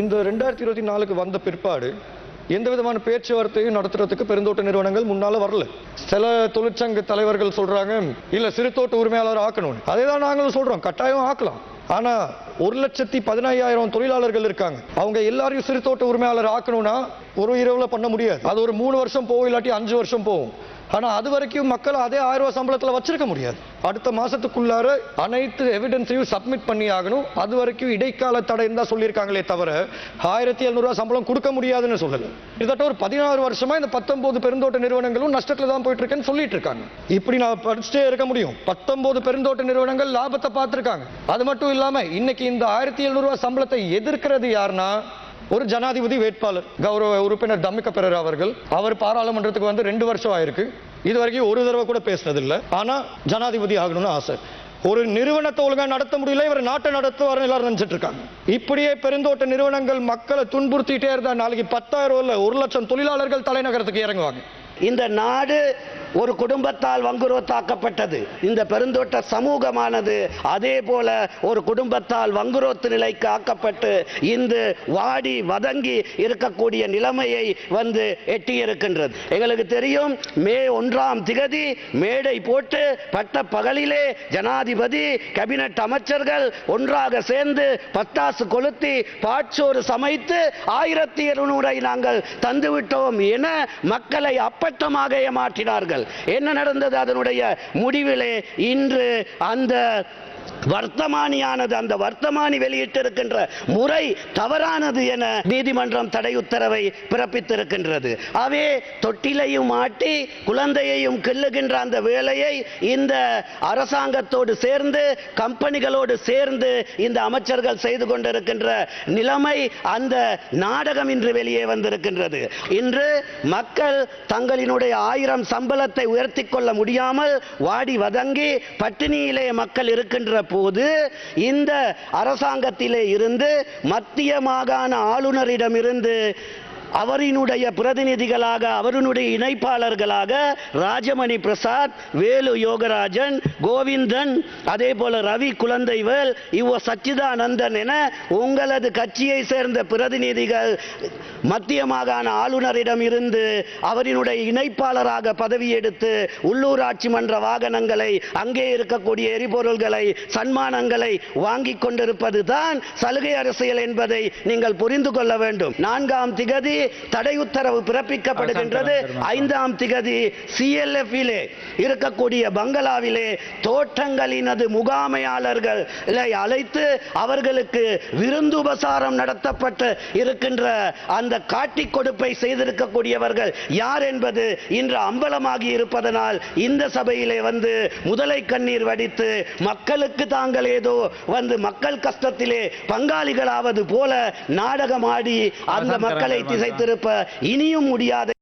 இந்த ரெண்டாயிரத்தி இருபத்தி நாலுக்கு வந்த பிற்பாடு எந்த விதமான பேச்சுவார்த்தையும் நடத்துறதுக்கு பெருந்தோட்ட நிறுவனங்கள் முன்னால வரல. சில தொழிற்சங்க தலைவர்கள் சொல்றாங்க இல்ல சிறுதோட்ட உரிமையாளர் ஆக்கணும் அதே தான் நாங்களும் சொல்றோம் கட்டாயம் ஆக்கலாம். ஆனா ஒரு லட்சத்தி பதினாயிரம் தொழிலாளர்கள் இருக்காங்க. அவங்க எல்லாரையும் சிறுதோட்ட உரிமையாளர் ஆக்கணும்னா ஒரு இரவில் பண்ண முடியாது. அது ஒரு மூணு வருஷம் போகும் இல்லாட்டி அஞ்சு வருஷம் போகும். ஆனால் அது வரைக்கும் மக்கள் அதே ஆயிரம் சம்பளத்தில் சம்பளத்துல வச்சிருக்க முடியாது. அடுத்த மாதத்துக்குள்ளார அனைத்து எவிடன்ஸையும் சப்மிட் பண்ணி ஆகணும். அது வரைக்கும் இடைக்கால தடைன்னு தான் சொல்லியிருக்காங்களே தவிர ஆயிரத்தி எழுநூறுவா சம்பளம் கொடுக்க முடியாதுன்னு சொல்லல. கிட்டத்தட்ட ஒரு பதினாறு வருஷமாக இந்த பத்தொம்போது பெருந்தோட்ட நிறுவனங்களும் நஷ்டத்தில் தான் போயிட்டு இருக்கேன்னு சொல்லிட்டு இருக்காங்க. இப்படி நான் படிச்சுட்டே இருக்க முடியும். பத்தொம்போது பெருந்தோட்ட நிறுவனங்கள் லாபத்தை பார்த்துருக்காங்க. அது மட்டும் இல்லாமல் இன்னைக்கு இந்த ஆயிரத்தி எழுநூறுவா சம்பளத்தை எதிர்க்கிறது யாருன்னா ஒரு ஜனாதிபதி வேட்பாளர் கௌரவ உறுப்பினர் தம்மிக்க பெரர் அவர்கள் அவர் பாராளுமன்றத்துக்கு வந்து ரெண்டு வருஷம் ஆயிருக்கு. இது வரைக்கும் ஒரு தடவை கூட பேசினதில்லை. ஆனால் ஜனாதிபதி ஆகணும்னு ஆசை. ஒரு நிறுவனத்தை ஒழுங்காக நடத்த முடியல இவர் நாட்டை நடத்துவார்னு எல்லாரும் நினச்சிட்டு இருக்காங்க. இப்படியே பெருந்தோட்ட நிறுவனங்கள் மக்களை துன்புறுத்திட்டே இருந்தால் நாளைக்கு பத்தாயிரம் இல்ல ஒரு லட்சம் தொழிலாளர்கள் தலைநகரத்துக்கு இறங்குவாங்க. இந்த நாடு ஒரு குடும்பத்தால் வங்குரோத்தாக்கப்பட்டது. இந்த பெருந்தோட்ட சமூகமானது அதே போல ஒரு குடும்பத்தால் வங்குரோத்து நிலைக்கு ஆக்கப்பட்டு இன்று வாடி வதங்கி இருக்கக்கூடிய நிலைமையை வந்து எட்டியிருக்கின்றது. எங்களுக்கு தெரியும் மே ஒன்றாம் திகதி மேடை போட்டு பட்ட பகலிலே ஜனாதிபதி கேபினட் அமைச்சர்கள் ஒன்றாக சேர்ந்து பட்டாசு கொளுத்தி பாட்சோறு சமைத்து ஆயிரத்தி இருநூறை நாங்கள் தந்துவிட்டோம் என மக்களை அப்பட்டமாக ஏமாற்றினார்கள். என்ன நடந்தது அதனுடைய முடிவிலே? இன்று அந்த வர்த்தமானியானது அந்த வர்த்தமானி வெளியிட்டிருக்கின்ற முறை தவறானது என நீதிமன்றம் தடை உத்தரவை பிறப்பித்திருக்கின்றது. அவே தொட்டிலையும் ஆட்டி குழந்தையையும் கிள்ளுகின்ற அந்த வேலையை இந்த அரசாங்கத்தோடு சேர்ந்து கம்பெனிகளோடு சேர்ந்து இந்த அமைச்சர்கள் செய்து கொண்டிருக்கின்ற நிலைமை அந்த நாடகம் இன்று வெளியே வந்திருக்கின்றது. இன்று மக்கள் தங்களினுடைய ஆயிரம் சம்பளத்தை உயர்த்தி கொள்ள முடியாமல் வாடி வதங்கி பட்டினியிலே மக்கள் இருக்கின்ற போது இந்த அரசாங்கத்திலே இருந்து மத்திய மாகாண ஆளுநரிடமிருந்து அவரினுடைய பிரதிநிதிகளாக அவரினுடைய இணைப்பாளர்களாக ராஜமணி பிரசாத் வேலு யோகராஜன் கோவிந்தன் அதே போல ரவி குழந்தைவேல் இவ சச்சிதானந்தன் என உங்களது கட்சியை சேர்ந்த பிரதிநிதிகள் மத்திய மாகாண ஆளுநரிடம் இருந்து அவரினுடைய இணைப்பாளராக பதவியெடுத்து உள்ளூராட்சி மன்ற வாகனங்களை அங்கே இருக்கக்கூடிய எரிபொருள்களை சன்மானங்களை வாங்கிக் கொண்டிருப்பது தான் சலுகை அரசியல் என்பதை நீங்கள் புரிந்து கொள்ள வேண்டும். நான்காம் திகதி தடை உத்தரவு பிறப்பிக்கப்படுகின்றது ஐந்தாம் திகதி சிஎல்எஃப் இருக்கக்கூடிய பங்களாவிலே தோட்டங்களினது முகாமையாளர்கள் அழைத்து அவர்களுக்கு விருந்துபசாரம் நடத்தப்பட்டு இருக்கின்ற அந்த காட்டி கொடுப்பை செய்திருக்கக்கூடியவர்கள் யார் என்பது இன்று அம்பலமாகி இருப்பதனால் இந்த சபையிலே வந்து முதலை கண்ணீர் வடித்து மக்களுக்கு தாங்கள் ஏதோ வந்து மக்கள் கஷ்டத்திலே பங்காளிகளாவது போல நாடகமாடி அந்த மக்களை திசைத்திருப்ப இனியும் முடியாது